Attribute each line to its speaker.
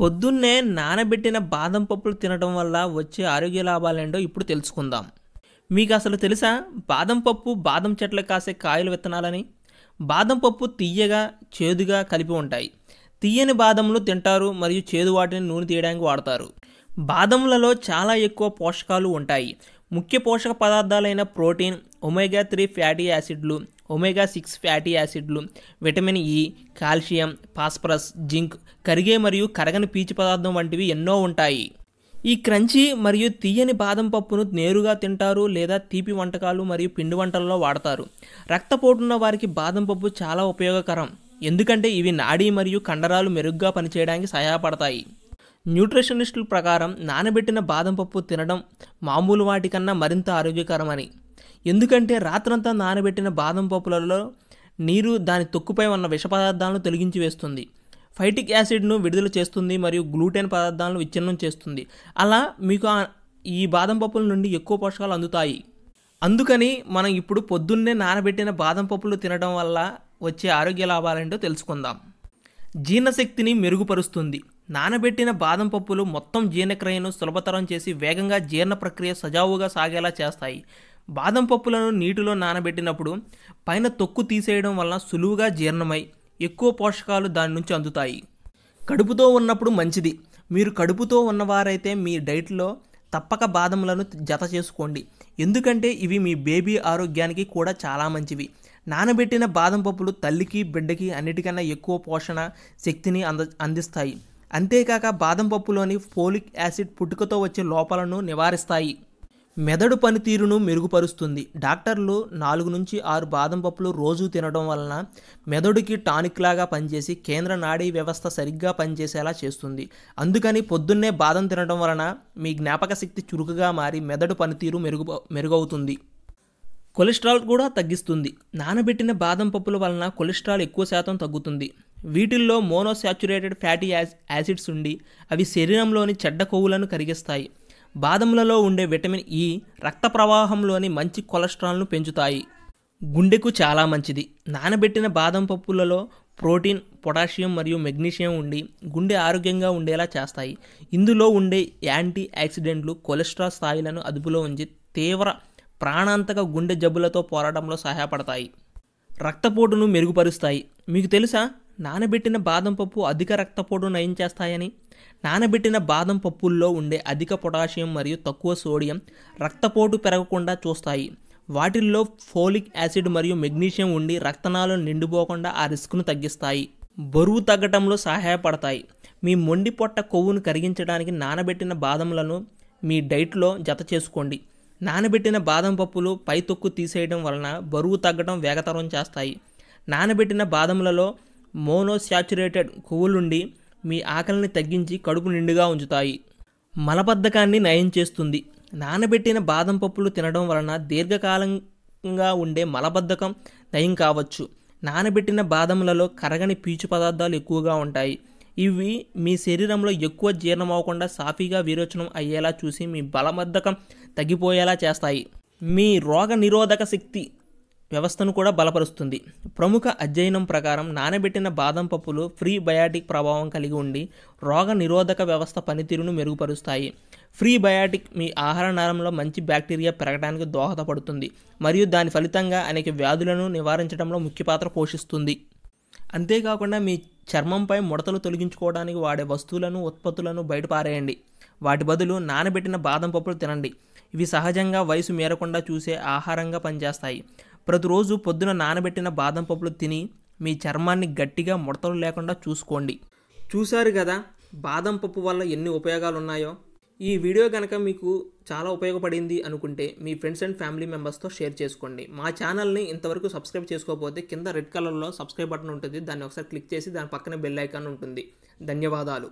Speaker 1: పొద్దున్నే నానబెట్టిన బాదం పప్పులు తినడం వల్ల వచ్చే ఆరోగ్య లాభాలేంటో ఇప్పుడు తెలుసుకుందాం. మీకు అసలు తెలుసా? బాదం పప్పు బాదం చెట్ల కాసే కాయలు విత్తనాలని? బాదం పప్పు తీయగా చేదుగా కలిపి ఉంటాయి. తీయని బాదంలు తింటారు మరియు చేదు వాటిని నూనె తీయడానికి వాడతారు. బాదంలలో చాలా ఎక్కువ పోషకాలు ఉంటాయి. ముఖ్య పోషక పదార్థాలైన ప్రోటీన్ ఒమేగా త్రీ ఫ్యాటీ యాసిడ్లు omega six fatty యాసిడ్లు vitamin E calcium phosphorus zinc కరిగే మరియు కరగని పీచు పదార్థం వంటివి ఎన్నో ఉంటాయి. ఈ క్రంచీ మరియు తీయని బాదం పప్పును నేరుగా తింటారు లేదా తీపి వంటకాలు మరియు పిండి వంటలలో వాడతారు. రక్తపోటున్న వారికి బాదం పప్పు చాలా ఉపయోగకరం. ఎందుకంటే ఇవి నాడీ మరియు కండరాలు మెరుగ్గా పనిచేయడానికి సహాయపడతాయి. న్యూట్రిషనిస్టుల ప్రకారం నానబెట్టిన బాదం పప్పు తినడం మామూలు వాటికన్నా మరింత ఆరోగ్యకరమని. ఎందుకంటే రాత్రంతా నానబెట్టిన బాదం పప్పులలో నీరు దాని తొక్కుపై ఉన్న విష పదార్థాలను తొలగించి వేస్తుంది. ఫైటిక్ యాసిడ్ను విడుదల చేస్తుంది మరియు గ్లూటెన్ పదార్థాలను విచ్ఛిన్నం చేస్తుంది. అలా మీకు ఈ బాదం పప్పుల నుండి ఎక్కువ పోషకాలు అందుతాయి. అందుకని మనం ఇప్పుడు పొద్దున్నే నానబెట్టిన బాదం పప్పులు తినడం వల్ల వచ్చే ఆరోగ్య లాభాలేంటో తెలుసుకుందాం. జీర్ణశక్తిని మెరుగుపరుస్తుంది. నానబెట్టిన బాదం పప్పులు మొత్తం జీర్ణక్రియను సులభతరం చేసి వేగంగా జీర్ణ ప్రక్రియ సజావుగా సాగేలా చేస్తాయి. బాదం పప్పులను నీటిలో నానబెట్టినప్పుడు పైన తొక్కు తీసేయడం వలన సులువుగా జీర్ణమై ఎక్కువ పోషకాలు దాని నుంచి అందుతాయి. కడుపుతో ఉన్నప్పుడు మంచిది. మీరు కడుపుతో ఉన్నవారైతే మీ డైట్లో తప్పక బాదంలను జత చేసుకోండి. ఎందుకంటే ఇవి మీ బేబీ ఆరోగ్యానికి కూడా చాలా మంచివి. నానబెట్టిన బాదం పప్పులు తల్లికి బిడ్డకి అన్నిటికన్నా ఎక్కువ పోషణ శక్తిని అంద అందిస్తాయి. అంతేకాక బాదం పప్పులోని ఫోలిక్ యాసిడ్ పుట్టుకతో వచ్చే లోపాలను నివారిస్తాయి. మెదడు పనితీరును మెరుగుపరుస్తుంది. డాక్టర్లు నాలుగు నుంచి ఆరు బాదం పప్పులు రోజు తినడం వలన మెదడుకి టానిక్ లాగా పనిచేసి కేంద్ర నాడీ వ్యవస్థ సరిగ్గా పనిచేసేలా చేస్తుంది. అందుకని పొద్దున్నే బాదం తినడం వలన మీ జ్ఞాపక శక్తి చురుకుగా మారి మెదడు పనితీరు మెరుగు మెరుగవుతుంది. కొలెస్ట్రాల్ కూడా తగ్గిస్తుంది. నానబెట్టిన బాదం పప్పుల వలన కొలెస్ట్రాల్ ఎక్కువ శాతం తగ్గుతుంది. వీటిల్లో మోనోసాచురేటెడ్ ఫ్యాటీ యాసిడ్స్ ఉండి అవి శరీరంలోని చెడ్డ కొవ్వులను కరిగిస్తాయి. బాదంలలో ఉండే విటమిన్ ఈ రక్త ప్రవాహంలోని మంచి కొలెస్ట్రాల్ను పెంచుతాయి. గుండెకు చాలా మంచిది. నానబెట్టిన బాదం పప్పులలో ప్రోటీన్ పొటాషియం మరియు మెగ్నీషియం ఉండి గుండె ఆరోగ్యంగా ఉండేలా చేస్తాయి. ఇందులో ఉండే యాంటీ ఆక్సిడెంట్లు కొలెస్ట్రాల్ స్థాయిలను అదుపులో ఉంచి తీవ్ర ప్రాణాంతక గుండె జబ్బులతో పోరాటంలో సహాయపడతాయి. రక్తపోటును మెరుగుపరుస్తాయి. మీకు తెలుసా? నానబెట్టిన బాదం పప్పు అధిక రక్తపోటు నయం చేస్తాయని నానబెట్టిన బాదం పప్పుల్లో ఉండే అధిక పొటాషియం మరియు తక్కువ సోడియం రక్తపోటు పెరగకుండా చూస్తాయి. వాటిల్లో ఫోలిక్ యాసిడ్ మరియు మెగ్నీషియం ఉండి రక్తనాలు నిండిపోకుండా ఆ రిస్క్ను తగ్గిస్తాయి. బరువు తగ్గటంలో సహాయపడతాయి. మీ మొండి పొట్ట కొవ్వును కరిగించడానికి నానబెట్టిన బాదంలను మీ డైట్లో జత చేసుకోండి. నానబెట్టిన బాదం పప్పులు పై తొక్కు తీసేయడం వలన బరువు తగ్గడం వేగతరం చేస్తాయి. నానబెట్టిన బాదంలలో మోనోశాచురేటెడ్ కొవ్వులుండి మీ ఆకలిని తగ్గించి కడుపు నిండుగా ఉంచుతాయి. మలబద్ధకాన్ని నయం చేస్తుంది. నానబెట్టిన బాదం పప్పులు తినడం వలన దీర్ఘకాలంగా ఉండే మలబద్ధకం నయం కావచ్చు. నానబెట్టిన బాదంలలో కరగని పీచు పదార్థాలు ఎక్కువగా ఉంటాయి. ఇవి మీ శరీరంలో ఎక్కువ జీర్ణం అవ్వకుండా సాఫీగా విరోచనం అయ్యేలా చూసి మీ బలబద్ధకం తగ్గిపోయేలా చేస్తాయి. మీ రోగ నిరోధక శక్తి వ్యవస్థను కూడా బలపరుస్తుంది. ప్రముఖ అధ్యయనం ప్రకారం నానబెట్టిన బాదం పప్పులు ఫ్రీ బయాటిక్ ప్రభావం కలిగి ఉండి రోగ నిరోధక వ్యవస్థ పనితీరును మెరుగుపరుస్తాయి. ఫ్రీ బయాటిక్ మీ ఆహార నాళంలో మంచి బ్యాక్టీరియా పెరగడానికి దోహదపడుతుంది మరియు దాని ఫలితంగా అనేక వ్యాధులను నివారించడంలో ముఖ్య పాత్ర పోషిస్తుంది. అంతేకాకుండా మీ చర్మంపై ముడతలు తొలగించుకోవడానికి వాడే వస్తువులను ఉత్పత్తులను బయటపారేయండి. వాటి బదులు నానబెట్టిన బాదం పప్పులు తినండి. ఇవి సహజంగా వయసు మేరకుండా చూసే ఆహారంగా పనిచేస్తాయి. ప్రతిరోజు పొద్దున నానబెట్టిన బాదం పప్పులు తిని మీ చర్మాన్ని గట్టిగా ముడతలు లేకుండా చూసుకోండి. చూశారు కదా బాదం పప్పు వల్ల ఎన్ని ఉపయోగాలు ఉన్నాయో ఈ వీడియో కనుక మీకు చాలా ఉపయోగపడింది అనుకుంటే మీ ఫ్రెండ్స్ అండ్ ఫ్యామిలీ మెంబర్స్తో షేర్ చేసుకోండి. మా ఛానల్ని ఇంతవరకు సబ్స్క్రైబ్ చేసుకోకపోతే కింద రెడ్ కలర్లో సబ్స్క్రైబ్ బటన్ ఉంటుంది. దాన్ని ఒకసారి క్లిక్ చేసి దాని పక్కన బెల్ ఐకాన్ ఉంటుంది. ధన్యవాదాలు.